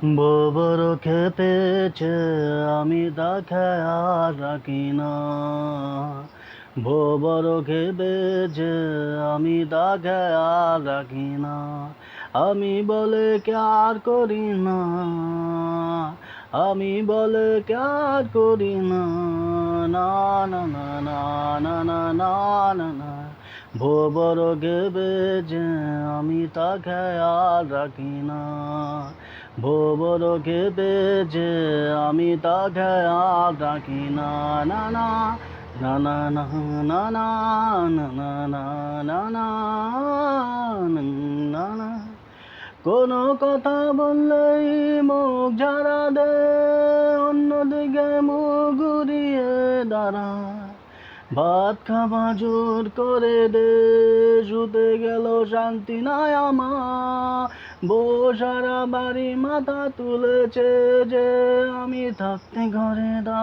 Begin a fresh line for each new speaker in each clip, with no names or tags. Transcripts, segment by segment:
ববর খেপেছে আমি তা খেয়াল রাখি না ববর খেপেছে আমি তা খেয়াল রাখি না আমি বলে কার করি না আমি বলে কার করি না না না না না না না না না ভোবর গেবে যে আমি তা খেয়াল রাখি না ভোবর গেবে যে আমি তা খেয়াল রাখি না না না না না না না না না না না না না না না কোনো কথা বললেই মুখ ঝাড়া দে অন্যদিকে মুখ ঘুরিয়ে দাঁড়ায় ভাত খাওয়া জোর করে দে, শুতে গেল শান্তি নাই আমার। বউ সারা বাড়ি মাথা তুলেছে যে, আমি থাকতে ঘরে দা,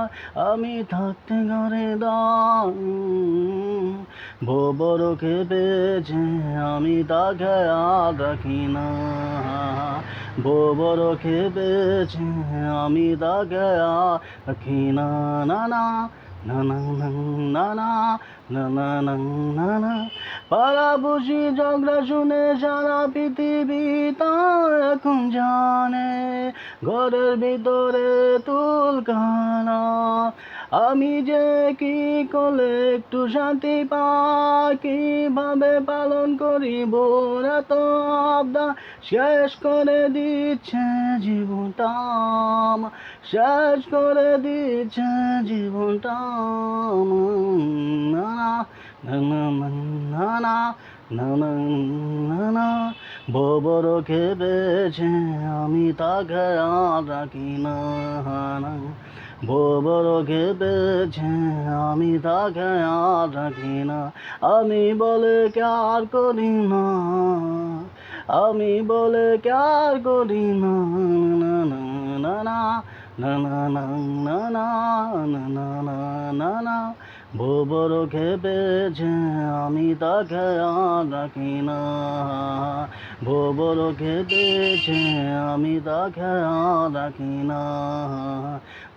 আমি থাকতে ঘরে দা। বড় খেপেছে, আমি তা খেয়াল রাখি না। বড় খেপেছে, আমি তা খেয়াল রাখি না না না। পারা বসি ঝগড়া শুনে সারা পৃথিবী তার এখন জানে ঘরের ভিতরে তুলকানা আমি যে কি করলে একটু শান্তি পাই কীভাবে পালন করিব এত আবদা শেষ করে দিচ্ছে জীবনটা আমার, শেষ করে দিচ্ছে জীবনটা আমার। না না না না না না না না না ববর খেপেছে আমি তা খেয়াল রাখি না ববর খেপেছে আমি তা খেয়াল রাখি না আমি বলে কার করি না আমি বলে কার করি না না না না না না না না না না না না না ভোবর খেপেছে, আমি তাকে আর রাখি না। ভোবর খেপেছে, আমি তাকে আর রাখি না।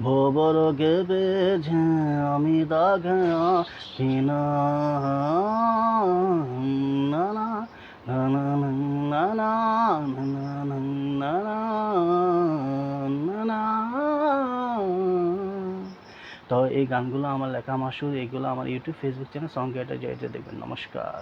ভোবর খেপেছে, আমি তাকে আর রাখি না। তো এই গানগুলো আমার লেখা আমার সুর এইগুলো আমার ইউটিউব ফেসবুক চ্যানেল সঙ্গে এটা জয়েতে দেখবেন। নমস্কার।